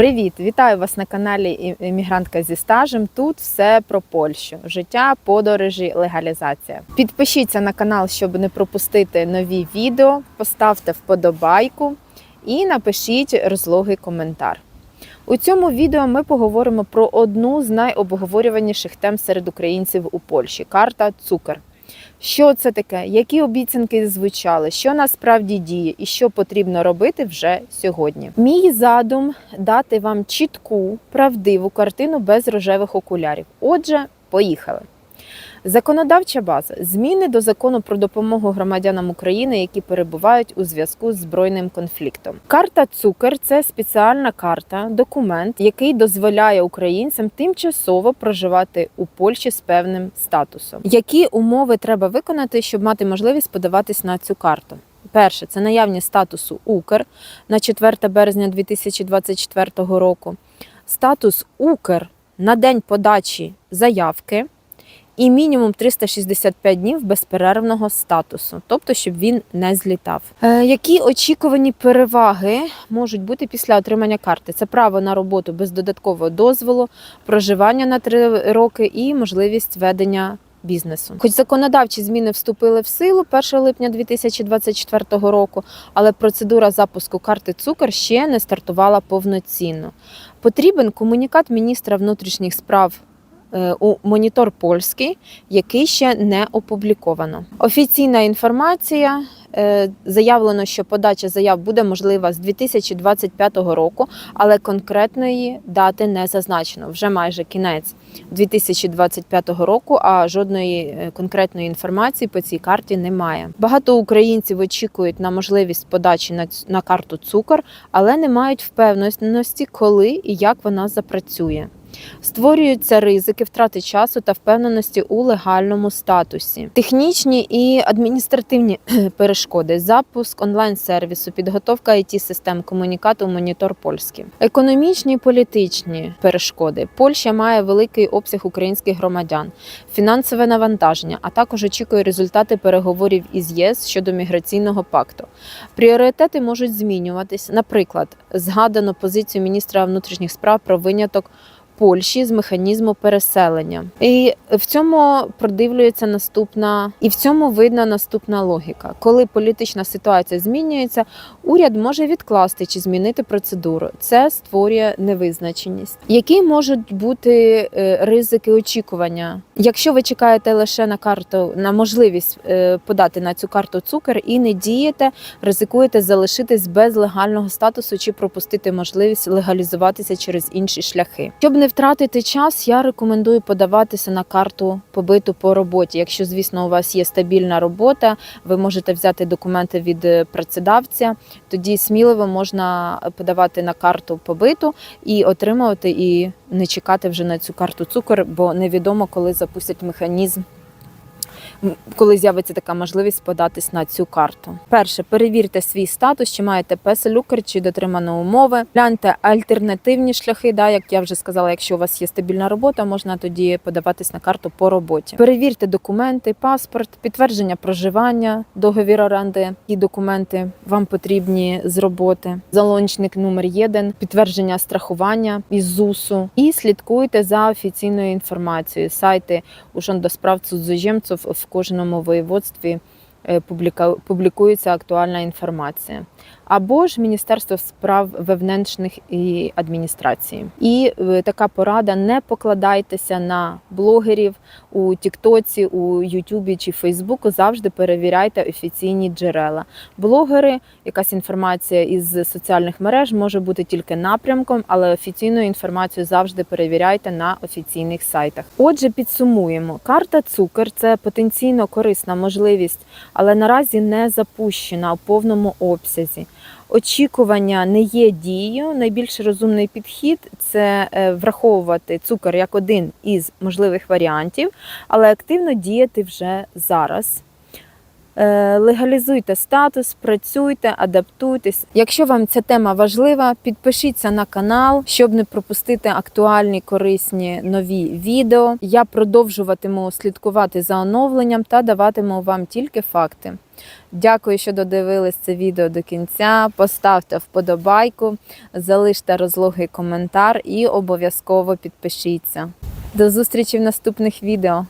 Привіт! Вітаю вас на каналі Іммігрантка зі стажем. Тут все про Польщу: життя, подорожі, легалізація. Підпишіться на канал, щоб не пропустити нові відео. Поставте вподобайку і напишіть розлогий коментар. У цьому відео ми поговоримо про одну з найобговорюваніших тем серед українців у Польщі карта Цукер. Що це таке? Які обіцянки звучали? Що насправді діє і що потрібно робити вже сьогодні? Мій задум дати вам чітку, правдиву картину без рожевих окулярів. Отже, поїхали. Законодавча база зміни до закону про допомогу громадянам України, які перебувають у зв'язку з збройним конфліктом. Карта Цукер це спеціальна карта, документ, який дозволяє українцям тимчасово проживати у Польщі з певним статусом. Які умови треба виконати, щоб мати можливість подаватись на цю карту? Перше це наявність статусу Укр на 4 березня 2024 року. Статус Укр на день подачі заявки і мінімум 365 днів безперервного статусу, тобто щоб він не злітав. Е, які очікувані переваги можуть бути після отримання карти? Це право на роботу без додаткового дозволу, проживання на 3 роки і можливість ведення. Бізнесу, хоч законодавчі зміни вступили в силу 1 липня 2024 року, але процедура запуску карти Цукер ще не стартувала повноцінно. Потрібен комунікат міністра внутрішніх справ у монітор польський, який ще не опубліковано. Офіційна інформація. е, Заявлено, що подача заяв буде можлива з 2025 року, але конкретної дати не зазначено. Вже майже кінець 2025 року, а жодної е, конкретної інформації по цій карті немає. Багато українців очікують на можливість подачі на, на карту цукор, але не мають впевненості, коли і як вона запрацює. Створюються ризики втрати часу та впевненості у легальному статусі, технічні і адміністративні перешкоди, запуск онлайн-сервісу, підготовка it систем комунікату монітор польський, економічні і політичні перешкоди. Польща має великий обсяг українських громадян, фінансове навантаження, а також очікує результати переговорів із ЄС щодо міграційного пакту. Пріоритети можуть змінюватись. Наприклад, згадано позицію міністра внутрішніх справ про виняток. Польщі з механізму переселення, і в цьому продивлюється наступна, і в цьому видна наступна логіка. Коли політична ситуація змінюється, уряд може відкласти чи змінити процедуру. Це створює невизначеність. Які можуть бути е, ризики очікування? Якщо ви чекаєте лише на карту на можливість е, подати на цю карту цукер і не дієте, ризикуєте залишитись без легального статусу чи пропустити можливість легалізуватися через інші шляхи. Щоб не втратити час, я рекомендую подаватися на карту побиту по роботі. Якщо, звісно, у вас є стабільна робота, ви можете взяти документи від е, працедавця, тоді сміливо можна подавати на карту побиту і отримувати і не чекати вже на цю карту цукор, бо невідомо, коли запустять механізм. Коли з'явиться така можливість податись на цю карту. Перше, перевірте свій статус, чи маєте песелюкер, чи дотримано умови. Гляньте альтернативні шляхи. Да, як я вже сказала, якщо у вас є стабільна робота, можна тоді подаватись на карту по роботі. Перевірте документи, паспорт, підтвердження проживання, договір оренди. І документи вам потрібні з роботи. Залончник номер 1, підтвердження страхування із ЗУСу. І слідкуйте за офіційною інформацією. Сайти Ужон до справ цудзожемців в кожному воєводстві е, публікується актуальна інформація. Або ж Міністерство справ вевненшних і адміністрації. І е, така порада: не покладайтеся на блогерів у Тіктоці, у Ютубі чи Фейсбуку. Завжди перевіряйте офіційні джерела. Блогери, якась інформація із соціальних мереж може бути тільки напрямком, але офіційну інформацію завжди перевіряйте на офіційних сайтах. Отже, підсумуємо: карта Цукер це потенційно корисна можливість, але наразі не запущена у повному обсязі. Очікування не є дією. Найбільш розумний підхід це е, враховувати цукор як один із можливих варіантів, але активно діяти вже зараз. Е, Легалізуйте статус, працюйте, адаптуйтесь. Якщо вам ця тема важлива, підпишіться на канал, щоб не пропустити актуальні, корисні нові відео. Я продовжуватиму слідкувати за оновленням та даватиму вам тільки факти. Дякую, що додивились це відео до кінця. Поставте вподобайку, залиште розлогий коментар і обов'язково підпишіться. До зустрічі в наступних відео.